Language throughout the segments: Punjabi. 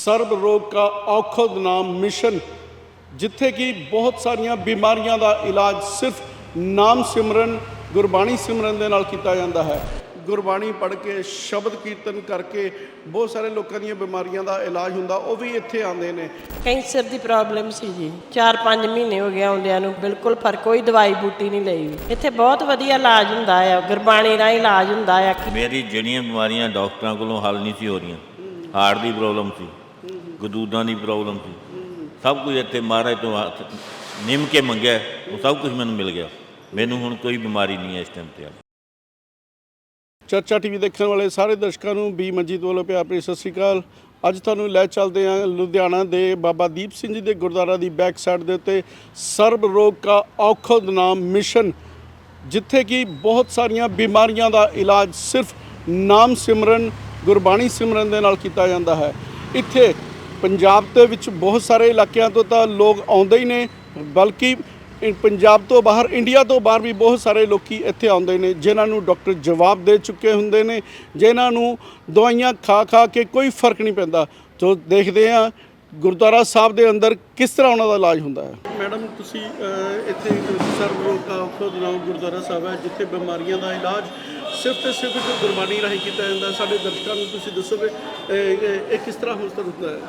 ਸਰਬ ਰੋਗ ਕਾ ਔਖਦ ਨਾਮ ਮਿਸ਼ਨ ਜਿੱਥੇ ਕਿ ਬਹੁਤ ਸਾਰੀਆਂ ਬਿਮਾਰੀਆਂ ਦਾ ਇਲਾਜ ਸਿਰਫ ਨਾਮ ਸਿਮਰਨ ਗੁਰਬਾਣੀ ਸਿਮਰਨ ਦੇ ਨਾਲ ਕੀਤਾ ਜਾਂਦਾ ਹੈ। ਗੁਰਬਾਣੀ ਪੜ੍ਹ ਕੇ ਸ਼ਬਦ ਕੀਰਤਨ ਕਰਕੇ ਬਹੁਤ ਸਾਰੇ ਲੋਕਾਂ ਦੀਆਂ ਬਿਮਾਰੀਆਂ ਦਾ ਇਲਾਜ ਹੁੰਦਾ ਉਹ ਵੀ ਇੱਥੇ ਆਉਂਦੇ ਨੇ। ਕੈਂਸਰ ਦੀ ਪ੍ਰੋਬਲਮ ਸੀ ਜੀ। 4-5 ਮਹੀਨੇ ਹੋ ਗਏ ਆਉਂਦਿਆਂ ਨੂੰ ਬਿਲਕੁਲ ਫ਼ਰਕ ਕੋਈ ਦਵਾਈ ਬੂਟੀ ਨਹੀਂ ਲਈ ਇੱਥੇ ਬਹੁਤ ਵਧੀਆ ਇਲਾਜ ਹੁੰਦਾ ਆ ਗੁਰਬਾਣੀ ਦਾ ਇਲਾਜ ਹੁੰਦਾ ਆ। ਮੇਰੀ ਜਿਹੜੀਆਂ ਬਿਮਾਰੀਆਂ ਡਾਕਟਰਾਂ ਕੋਲੋਂ ਹੱਲ ਨਹੀਂ ਸੀ ਹੋ ਰਹੀਆਂ। ਹਾਰਟ ਦੀ ਪ੍ਰੋਬਲਮ ਸੀ। ਗਦੂਦਾਂ ਦੀ ਪ੍ਰੋਬਲਮ ਸੀ। ਸਭ ਕੁਝ ਇੱਥੇ ਮਹਾਰਾਜ ਤੋਂ ਹੱਥ ਨਿੰਮ ਕੇ ਮੰਗਿਆ, ਉਹ ਸਭ ਕੁਝ ਮੈਨੂੰ ਮਿਲ ਗਿਆ। ਮੈਨੂੰ ਹੁਣ ਕੋਈ ਬਿਮਾਰੀ ਨਹੀਂ ਹੈ ਇਸ ਟਾਈਮ ਤੇ ਚਰਚਾ ਟੀਵੀ ਦੇਖਣ ਵਾਲੇ ਸਾਰੇ ਦਰਸ਼ਕਾਂ ਨੂੰ ਬੀ ਮਨਜੀਤ ਵੱਲੋਂ ਪਿਆਰ ਭਰੀ ਸਤਿ ਸ਼੍ਰੀ ਅਕਾਲ। ਅੱਜ ਤੁਹਾਨੂੰ ਲੈ ਚੱਲਦੇ ਹਾਂ ਲੁਧਿਆਣਾ ਦੇ ਬਾਬਾ ਦੀਪ ਸਿੰਘ ਜੀ ਦੇ ਗੁਰਦੁਆਰਾ ਦੀ ਬੈਕ ਸਾਈਡ ਦੇ ਉੱਤੇ ਸਰਬ ਰੋਗ ਕਾ ਔਖਦ ਨਾਮ ਮਿਸ਼ਨ, ਜਿੱਥੇ ਕਿ ਬਹੁਤ ਸਾਰੀਆਂ ਬਿਮਾਰੀਆਂ ਦਾ ਇਲਾਜ ਸਿਰਫ ਨਾਮ ਸਿਮਰਨ, ਗੁਰਬਾਣੀ ਸਿਮਰਨ ਦੇ ਨਾਲ ਕੀਤਾ ਜਾਂਦਾ ਹੈ। ਇੱਥੇ ਪੰਜਾਬ ਦੇ ਵਿੱਚ ਬਹੁਤ ਸਾਰੇ ਇਲਾਕਿਆਂ ਤੋਂ ਤਾਂ ਲੋਕ ਆਉਂਦੇ ਹੀ ਨੇ, ਬਲਕਿ ਇ- ਪੰਜਾਬ ਤੋਂ ਬਾਹਰ, ਇੰਡੀਆ ਤੋਂ ਬਾਹਰ ਵੀ ਬਹੁਤ ਸਾਰੇ ਲੋਕੀ ਇੱਥੇ ਆਉਂਦੇ ਨੇ, ਜਿਨ੍ਹਾਂ ਨੂੰ ਡਾਕਟਰ ਜਵਾਬ ਦੇ ਚੁੱਕੇ ਹੁੰਦੇ ਨੇ, ਜਿਨ੍ਹਾਂ ਨੂੰ ਦਵਾਈਆਂ ਖਾ ਖਾ ਕੇ ਕੋਈ ਫ਼ਰਕ ਨਹੀਂ ਪੈਂਦਾ। ਜੋ ਦੇਖਦੇ ਆ ਗੁਰਦੁਆਰਾ ਸਾਹਿਬ ਦੇ ਅੰਦਰ ਕਿਸ ਤਰ੍ਹਾਂ ਉਹਨਾਂ ਦਾ ਇਲਾਜ ਹੁੰਦਾ ਹੈ। ਮੈਡਮ, ਤੁਸੀਂ ਇੱਥੇ ਸਰਬ ਗੁਰਦੁਆਰਾ ਸਾਹਿਬ ਹੈ, ਜਿੱਥੇ ਬਿਮਾਰੀਆਂ ਦਾ ਇਲਾਜ ਸਿਰਫ ਤੇ ਸਿਰਫ ਗੁਰਬਾਣੀ ਰਾਹੀਂ ਕੀਤਾ ਜਾਂਦਾ। ਸਾਡੇ ਦਰਸ਼ਕਾਂ ਨੂੰ ਤੁਸੀਂ ਦੱਸੋਗੇ ਇਹ- ਇਹ ਕਿਸ ਤਰ੍ਹਾਂ ਹੋ ਸਕਦਾ ਹੈ?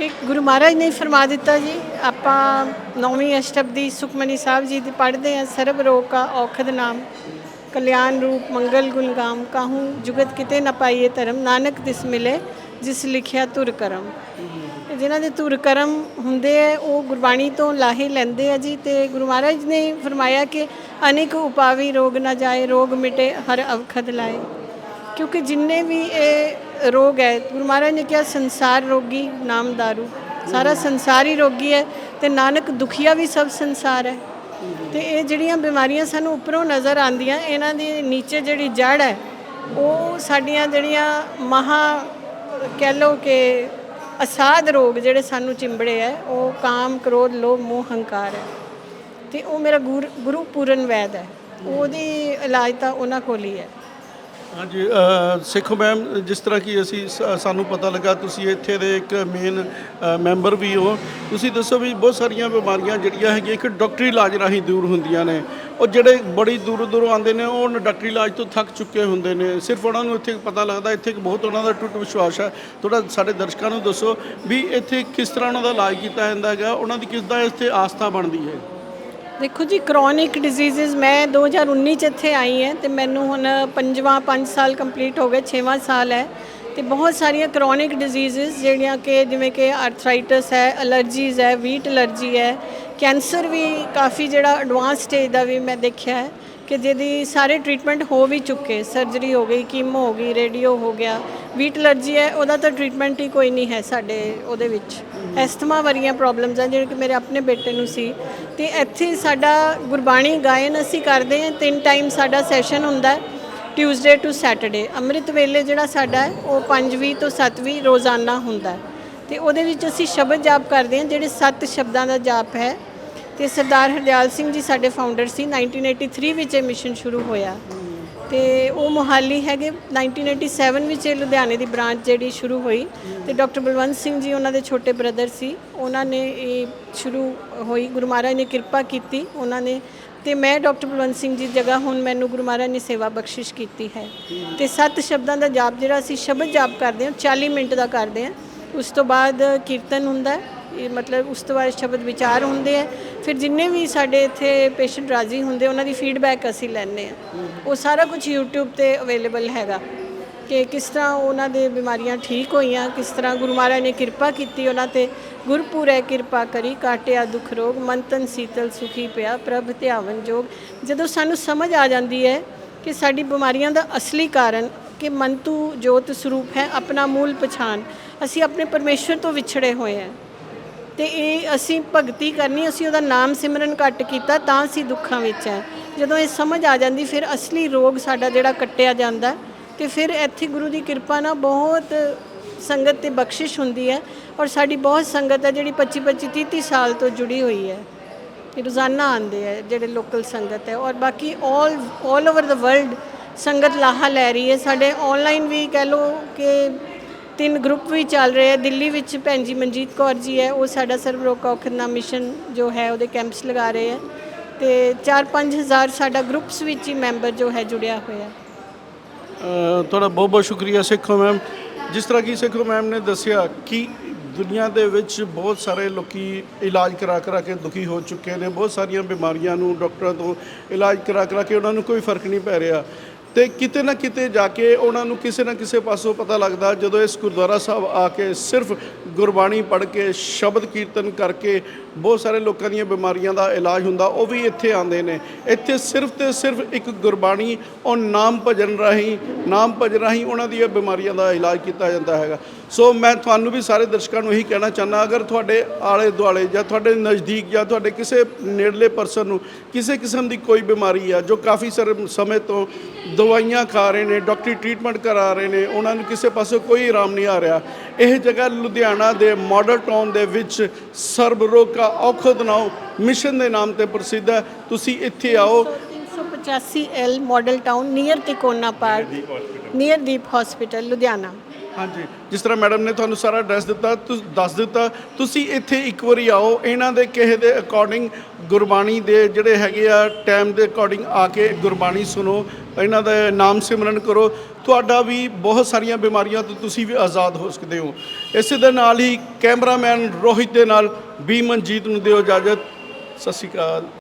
ਕਿ ਗੁਰੂ ਮਹਾਰਾਜ ਨੇ ਫਰਮਾ ਦਿੱਤਾ ਜੀ, ਆਪਾਂ ਨੌਵੀਂ ਅਸ਼ਟਬਦੀ ਸੁਖਮਨੀ ਸਾਹਿਬ ਜੀ ਦੀ ਪੜ੍ਹਦੇ ਹਾਂ, ਸਰਬ ਰੋਗ ਕਾ ਔਖਦ ਨਾਮ, ਕਲਿਆਣ ਰੂਪ, ਮੰਗਲ ਗੁਣਗਾਮ ਕਾਹੂ ਜੁਗਤ ਕਿਤੇ ਨਾ ਪਾਈਏ ਧਰਮ, ਨਾਨਕ ਤਿਸ ਮਿਲੇ ਜਿਸ ਲਿਖਿਆ ਤੁਰ ਕਰਮ। ਜਿਨ੍ਹਾਂ ਦੇ ਤੁਰ ਕਰਮ ਹੁੰਦੇ ਆ, ਉਹ ਗੁਰਬਾਣੀ ਤੋਂ ਲਾਹੇ ਲੈਂਦੇ ਆ ਜੀ, ਤੇ ਗੁਰੂ ਮਹਾਰਾਜ ਨੇ ਫਰਮਾਇਆ ਕਿ ਅਨੇਕ ਉਪਾਵੀ ਰੋਗ ਨਾ ਜਾਏ, ਰੋਗ ਮਿਟੇ, ਹਰ ਅਵਖਦ ਲਾਏ। ਕਿਉਂਕਿ ਜਿੰਨੇ ਵੀ ਇਹ ਰੋਗ ਹੈ। ਗੁਰੂ ਮਹਾਰਾਜ ਨੇ ਕਿਹਾ, ਸੰਸਾਰ ਰੋਗੀ ਨਾਮ ਦਾਰੂ। ਸਾਰਾ ਸੰਸਾਰ ਹੀ ਰੋਗੀ ਹੈ ਤੇ ਨਾਨਕ ਦੁਖੀਆ ਵੀ ਸਭ ਸੰਸਾਰ ਹੈ। ਤੇ ਇਹ ਜਿਹੜੀਆਂ ਬਿਮਾਰੀਆਂ ਸਾਨੂੰ ਉੱਪਰੋਂ ਨਜ਼ਰ ਆਉਂਦੀਆਂ, ਇਹਨਾਂ ਦੀ ਨੀਚੇ ਜਿਹੜੀ ਜੜ ਹੈ, ਉਹ ਸਾਡੀਆਂ ਜਿਹੜੀਆਂ ਮਹਾ ਕਹਿ ਲਓ ਕਿ ਅਸਾਧ ਰੋਗ ਜਿਹੜੇ ਸਾਨੂੰ ਚਿੰਬੜੇ ਹੈ, ਉਹ ਕਾਮ, ਕ੍ਰੋਧ, ਲੋਭ, ਮੋਹ, ਹੰਕਾਰ ਹੈ। ਤੇ ਉਹ ਮੇਰਾ ਗੁਰ- ਗੁਰੂ ਪੂਰਨ ਵੈਦ ਹੈ। ਉਹਦੀ ਇਲਾਜ ਤਾਂ ਉਹਨਾਂ ਕੋਲ ਹੀ ਹੈ। ਹਾਂਜੀ ਸਿੱਖੋ ਮੈਮ, ਜਿਸ ਤਰ੍ਹਾਂ ਕਿ ਅਸੀਂ ਸ- ਸਾਨੂੰ ਪਤਾ ਲੱਗਾ, ਤੁਸੀਂ ਇੱਥੇ ਦੇ ਇੱਕ ਮੇਨ ਮੈਂਬਰ ਵੀ ਹੋ। ਤੁਸੀਂ ਦੱਸੋ ਵੀ ਬਹੁਤ ਸਾਰੀਆਂ ਬਿਮਾਰੀਆਂ ਜਿਹੜੀਆਂ ਹੈਗੀਆਂ, ਇੱਕ ਡਾਕਟਰੀ ਇਲਾਜ ਰਾਹੀਂ ਦੂਰ ਹੁੰਦੀਆਂ ਨੇ। ਉਹ ਜਿਹੜੇ ਬੜੀ ਦੂਰੋਂ ਦੂਰੋਂ ਆਉਂਦੇ ਨੇ, ਉਹ ਡਾਕਟਰੀ ਇਲਾਜ ਤੋਂ ਥੱਕ ਚੁੱਕੇ ਹੁੰਦੇ ਨੇ। ਸਿਰਫ ਉਹਨਾਂ ਨੂੰ ਇੱਥੇ ਪਤਾ ਲੱਗਦਾ, ਇੱਥੇ ਇੱਕ ਬਹੁਤ ਉਹਨਾਂ ਦਾ ਟੁੱਟ ਵਿਸ਼ਵਾਸ ਹੈ। ਥੋੜਾ ਸਾਡੇ ਦਰਸ਼ਕਾਂ ਨੂੰ ਦੱਸੋ ਵੀ ਇੱਥੇ ਕਿਸ ਤਰ੍ਹਾਂ ਉਹਨਾਂ ਦਾ ਇਲਾਜ ਕੀਤਾ ਜਾਂਦਾ ਹੈਗਾ, ਉਹਨਾਂ ਦੀ ਕਿਸ ਦਾ ਇੱਥੇ ਆਸਥਾ ਬਣਦੀ ਹੈ। ਦੇਖੋ ਜੀ ਕ੍ਰੋਨਿਕ ਡਿਜ਼ੀਜ਼ਸ ਮੈਂ 2019 ਚ ਇੱਥੇ ਆਈ ਹਾਂ ਤੇ ਮੈਨੂੰ ਹੁਣ ਪੰਜਵਾਂ 5 ਸਾਲ ਕੰਪਲੀਟ ਹੋ ਗਏ 6ਵਾਂ ਸਾਲ ਹੈ ਤੇ ਬਹੁਤ ਸਾਰੀਆਂ ਕ੍ਰੋਨਿਕ ਡਿਜ਼ੀਜ਼ਸ ਜਿਹੜੀਆਂ ਕਿ ਜਿਵੇਂ ਕਿ ਆਰਥਰਾਈਟਸ ਹੈ ਅਲਰਜੀਜ਼ ਹੈ ਵੀਟ ਅਲਰਜੀ ਹੈ ਕੈਂਸਰ ਵੀ ਕਾਫੀ ਜਿਹੜਾ ਐਡਵਾਂਸ ਸਟੇਜ ਦਾ ਵੀ ਮੈਂ ਦੇਖਿਆ ਹੈ। ਕਿ ਜਿਹਦੀ ਸਾਰੇ ਟ੍ਰੀਟਮੈਂਟ ਹੋ ਵੀ ਚੁੱਕੇ, ਸਰਜਰੀ ਹੋ ਗਈ, ਕੀਮੋ ਹੋ ਗਈ, ਰੇਡੀਓ ਹੋ ਗਿਆ, ਵੀਟ ਅਲਰਜੀ ਹੈ, ਉਹਦਾ ਤਾਂ ਟ੍ਰੀਟਮੈਂਟ ਹੀ ਕੋਈ ਨਹੀਂ ਹੈ ਸਾਡੇ ਉਹਦੇ ਵਿੱਚ। ਐਸਥਮਾ ਵਰਗੀਆਂ ਪ੍ਰੋਬਲਮਸ ਆ, ਜਿਹੜੇ ਕਿ ਮੇਰੇ ਆਪਣੇ ਬੇਟੇ ਨੂੰ ਸੀ। ਤੇ ਇੱਥੇ ਸਾਡਾ ਗੁਰਬਾਣੀ ਗਾਇਨ ਅਸੀਂ ਕਰਦੇ ਹਾਂ, ਤਿੰਨ ਟਾਈਮ ਸਾਡਾ ਸੈਸ਼ਨ ਹੁੰਦਾ ਹੈ ਟਿਊਜ਼ਡੇ ਟੂ ਸੈਟਰਡੇ ਅੰਮ੍ਰਿਤ ਵੇਲੇ ਜਿਹੜਾ ਸਾਡਾ ਹੈ, ਉਹ 5ਵੀਂ ਤੋਂ 7ਵੀਂ ਰੋਜ਼ਾਨਾ ਹੁੰਦਾ ਹੈ। ਤੇ ਉਹਦੇ ਵਿੱਚ ਅਸੀਂ ਸ਼ਬਦ ਜਾਪ ਕਰਦੇ ਹਾਂ, ਜਿਹੜੇ ਸੱਤ ਸ਼ਬਦਾਂ ਦਾ ਜਾਪ ਹੈ ਤੇ ਸਰਦਾਰ ਹਰਦਿਆਲ ਸਿੰਘ ਜੀ ਸਾਡੇ ਫਾਊਂਡਰ ਸੀ। 1983 ਵਿੱਚ ਇਹ ਮਿਸ਼ਨ ਸ਼ੁਰੂ ਹੋਇਆ। ਤੇ ਉਹ ਮੁਹਾਲੀ ਹੈਗੇ। 1987 ਵਿੱਚ ਇਹ ਲੁਧਿਆਣੇ ਦੀ ਬ੍ਰਾਂਚ ਜਿਹੜੀ ਸ਼ੁਰੂ ਹੋਈ। ਤੇ ਡਾਕਟਰ ਬਲਵੰਤ ਸਿੰਘ ਜੀ ਉਹਨਾਂ ਦੇ ਛੋਟੇ ਬ੍ਰਦਰ ਸੀ। ਉਹਨਾਂ ਨੇ ਇਹ ਸ਼ੁਰੂ ਹੋਈ। ਗੁਰੂ ਮਹਾਰਾਜ ਨੇ ਕਿਰਪਾ ਕੀਤੀ ਉਹਨਾਂ ਨੇ। ਤੇ ਮੈਂ ਡਾਕਟਰ ਬਲਵੰਤ ਸਿੰਘ ਜੀ ਦੀ ਜਗ੍ਹਾ ਹੁਣ ਮੈਨੂੰ ਗੁਰੂ ਮਹਾਰਾਜ ਨੇ ਸੇਵਾ ਬਖਸ਼ਿਸ਼ ਕੀਤੀ ਹੈ। ਤੇ ਸੱਤ ਸ਼ਬਦਾਂ ਦਾ ਜਾਪ ਜਿਹੜਾ ਅਸੀਂ ਸ਼ਬਦ ਜਾਪ ਕਰਦੇ ਹਾਂ 40 ਮਿੰਟ ਦਾ ਕਰਦੇ ਹਾਂ। ਉਸ ਤੋਂ ਬਾਅਦ ਕੀਰਤਨ ਹੁੰਦਾ ਹੈ। ਇਹ ਮਤਲਬ ਉਸ ਤੋਂ ਬਾਅਦ ਸ਼ਬਦ ਵਿਚਾਰ ਹੁੰਦੇ ਆ ਫਿਰ ਜਿੰਨੇ ਵੀ ਸਾਡੇ ਇੱਥੇ ਪੇਸ਼ੈਂਟ ਰਾਜ਼ੀ ਹੁੰਦੇ, ਉਹਨਾਂ ਦੀ ਫੀਡਬੈਕ ਅਸੀਂ ਲੈਂਦੇ ਆ ਉਹ ਸਾਰਾ ਕੁਝ YouTube ਤੇ ਅਵੇਲੇਬਲ ਹੈਗਾ ਕਿ ਕਿਸ ਤਰ੍ਹਾਂ ਉਹਨਾਂ ਦੇ ਬਿਮਾਰੀਆਂ ਠੀਕ ਹੋਈਆਂ, ਕਿਸ ਤਰ੍ਹਾਂ ਗੁਰੂ ਮਹਾਰਾਜ ਨੇ ਕਿਰਪਾ ਕੀਤੀ ਉਹਨਾਂ ਤੇ। ਗੁਰਪੂਰੈ ਕਿਰਪਾ ਕਰੀ, ਕਾਟਿਆ ਦੁਖ ਰੋਗ, ਮੰਤਨ ਸੀਤਲ ਸੁਖੀ ਪਿਆ, ਪ੍ਰਭ ਧਿਆਵਨ ਜੋਗ। ਜਦੋਂ ਸਾਨੂੰ ਸਮਝ ਆ ਜਾਂਦੀ ਹੈ ਕਿ ਸਾਡੀ ਬਿਮਾਰੀਆਂ ਦਾ ਅਸਲੀ ਕਾਰਨ ਕਿ ਮਨ ਤੂ ਜੋਤ ਸਰੂਪ ਹੈ ਆਪਣਾ ਮੂਲ ਪਛਾਣ, ਅਸੀਂ ਆਪਣੇ ਪਰਮੇਸ਼ਵਰ ਤੋਂ ਵਿਛੜੇ ਹੋਏ ਹਾਂ। ਤੇ ਇਹ ਅਸੀਂ ਭਗਤੀ ਕਰਨੀ, ਅਸੀਂ ਉਹਦਾ ਨਾਮ ਸਿਮਰਨ ਘੱਟ ਕੀਤਾ, ਤਾਂ ਅਸੀਂ ਦੁੱਖਾਂ ਵਿੱਚ ਹੈ। ਜਦੋਂ ਇਹ ਸਮਝ ਆ ਜਾਂਦੀ, ਫਿਰ ਅਸਲੀ ਰੋਗ ਸਾਡਾ ਜਿਹੜਾ ਕੱਟਿਆ ਜਾਂਦਾ ਤੇ ਫਿਰ ਇੱਥੇ ਗੁਰੂ ਦੀ ਕਿਰਪਾ ਨਾਲ ਬਹੁਤ ਸੰਗਤ ਤੇ ਬਖਸ਼ਿਸ਼ ਹੁੰਦੀ ਹੈ ਔਰ ਸਾਡੀ ਬਹੁਤ ਸੰਗਤ ਹੈ ਜਿਹੜੀ 25 25 30 30 ਸਾਲ ਤੋਂ ਜੁੜੀ ਹੋਈ ਹੈ। ਰੋਜ਼ਾਨਾ ਆਉਂਦੇ ਆ ਜਿਹੜੇ ਲੋਕਲ ਸੰਗਤ ਹੈ ਔਰ ਬਾਕੀ 올 올 ਓਵਰ ਦਾ ਵਰਲਡ ਸੰਗਤ ਲਾਹਾ ਲੈ ਰਹੀ ਹੈ। ਸਾਡੇ ਆਨਲਾਈਨ ਵੀ ਕਹਿ ਲਓ ਕਿ ਤਿੰਨ ਗਰੁੱਪ ਵੀ ਚੱਲ ਰਹੇ ਆ। ਦਿੱਲੀ ਵਿੱਚ ਭੈਣ ਜੀ ਮਨਜੀਤ ਕੌਰ ਜੀ ਹੈ, ਉਹ ਸਾਡਾ ਸਰਵ ਰੋਗ ਔਖਦ ਮਿਸ਼ਨ ਜੋ ਹੈ, ਉਹਦੇ ਕੈਂਪਸ ਲਗਾ ਰਹੇ ਆ। ਤੇ 4-5 ਹਜ਼ਾਰ ਸਾਡਾ ਗਰੁੱਪਸ ਵਿੱਚ ਹੀ ਮੈਂਬਰ ਜੋ ਹੈ, ਜੁੜਿਆ ਹੋਇਆ। ਤੁਹਾਡਾ ਬਹੁਤ ਬਹੁਤ ਸ਼ੁਕਰੀਆ ਸਿੱਖੋ ਮੈਮ। ਜਿਸ ਤਰ੍ਹਾਂ ਕਿ ਸਿੱਖੋ ਮੈਮ ਨੇ ਦੱਸਿਆ ਕਿ ਦੁਨੀਆ ਦੇ ਵਿੱਚ ਬਹੁਤ ਸਾਰੇ ਲੋਕੀ ਇਲਾਜ ਕਰਾ ਕਰਾ ਕੇ ਦੁਖੀ ਹੋ ਚੁੱਕੇ ਨੇ। ਬਹੁਤ ਸਾਰੀਆਂ ਬਿਮਾਰੀਆਂ ਨੂੰ ਡਾਕਟਰਾਂ ਤੋਂ ਇਲਾਜ ਕਰਾ ਕਰਾ ਕੇ ਉਹਨਾਂ ਨੂੰ ਕੋਈ ਫ਼ਰਕ ਨਹੀਂ ਪੈ ਰਿਹਾ। ਤੇ ਕਿਤੇ ਨਾ ਕਿਤੇ ਜਾ ਕੇ ਉਹਨਾਂ ਨੂੰ ਕਿਸੇ ਨਾ ਕਿਸੇ ਪਾਸੋਂ ਪਤਾ ਲੱਗਦਾ, ਜਦੋਂ ਇਸ ਗੁਰਦੁਆਰਾ ਸਾਹਿਬ ਆ ਕੇ ਸਿਰਫ ਗੁਰਬਾਣੀ ਪੜ੍ਹ ਕੇ ਸ਼ਬਦ ਕੀਰਤਨ ਕਰਕੇ ਬਹੁਤ ਸਾਰੇ ਲੋਕਾਂ ਦੀਆਂ ਬਿਮਾਰੀਆਂ ਦਾ ਇਲਾਜ ਹੁੰਦਾ, ਉਹ ਵੀ ਇੱਥੇ ਆਉਂਦੇ ਨੇ। ਇੱਥੇ ਸਿਰਫ ਤੇ ਸਿਰਫ ਇੱਕ ਗੁਰਬਾਣੀ ਔਰ ਨਾਮ ਭਜਨ ਰਾਹੀਂ, ਨਾਮ ਭਜਨ ਰਾਹੀਂ ਉਹਨਾਂ ਦੀਆਂ ਬਿਮਾਰੀਆਂ ਦਾ ਇਲਾਜ ਕੀਤਾ ਜਾਂਦਾ ਹੈਗਾ। ਸੋ ਮੈਂ ਤੁਹਾਨੂੰ ਵੀ ਸਾਰੇ ਦਰਸ਼ਕਾਂ ਨੂੰ ਇਹੀ ਕਹਿਣਾ ਚਾਹੁੰਦਾ, ਅਗਰ ਤੁਹਾਡੇ ਆਲੇ ਦੁਆਲੇ ਜਾਂ ਤੁਹਾਡੇ ਨਜ਼ਦੀਕ ਜਾਂ ਤੁਹਾਡੇ ਕਿਸੇ ਨੇੜਲੇ ਪਰਸਨ ਨੂੰ ਕਿਸੇ ਕਿਸਮ ਦੀ ਕੋਈ ਬਿਮਾਰੀ ਆ, ਜੋ ਕਾਫੀ ਸਾਰੇ ਸਮੇਂ ਤੋਂ ਦਵਾਈਆਂ ਖਾ ਰਹੇ ਨੇ, ਡਾਕਟਰੀ ਟ੍ਰੀਟਮੈਂਟ ਕਰਾ ਰਹੇ ਨੇ, ਉਹਨਾਂ ਨੂੰ ਕਿਸੇ ਪਾਸੇ ਕੋਈ ਆਰਾਮ ਨਹੀਂ ਆ ਰਿਹਾ ਇਹ ਜਗ੍ਹਾ ਲੁਧਿਆਣਾ ਦੇ ਮਾਡਲ ਟਾਊਨ ਦੇ ਵਿੱਚ ਸਰਬ ਰੋਗ ਕਾ ਔਖਦ ਨਾਉ ਮਿਸ਼ਨ ਦੇ ਨਾਮ ਤੇ ਪ੍ਰਸਿੱਧ ਹੈ। ਤੁਸੀਂ ਇੱਥੇ ਆਓ। 385 L model town near Tikona park near Deep hospital Ludhiana. ਹਾਂਜੀ। ਜਿਸ ਤਰ੍ਹਾਂ ਮੈਡਮ ਨੇ ਤੁਹਾਨੂੰ ਸਾਰਾ ਐਡਰੈਸ ਦਿੱਤਾ ਤੁਸੀਂ ਦੱਸ ਦਿੱਤਾ, ਤੁਸੀਂ ਇੱਥੇ ਇੱਕ ਵਾਰੀ ਆਓ। ਇਹਨਾਂ ਦੇ ਕਿਸੇ ਦੇ ਅਕੋਰਡਿੰਗ ਗੁਰਬਾਣੀ ਦੇ ਜਿਹੜੇ ਹੈਗੇ ਆ ਟਾਈਮ ਦੇ ਅਕੋਰਡਿੰਗ ਆ ਕੇ ਗੁਰਬਾਣੀ ਸੁਣੋ। ਇਹਨਾਂ ਦਾ ਨਾਮ ਸਿਮਰਨ ਕਰੋ। ਤੁਹਾਡਾ ਵੀ ਬਹੁਤ ਸਾਰੀਆਂ ਬਿਮਾਰੀਆਂ ਤੋਂ ਤੁਸੀਂ ਵੀ ਆਜ਼ਾਦ ਹੋ ਸਕਦੇ ਹੋ। ਇਸੇ ਦੇ ਨਾਲ ਹੀ ਕੈਮਰਾਮੈਨ ਰੋਹਿਤ ਦੇ ਨਾਲ ਬੀ ਮਨਜੀਤ ਨੂੰ ਦਿਓ ਇਜਾਜ਼ਤ। ਸਤਿ ਸ਼੍ਰੀ ਅਕਾਲ।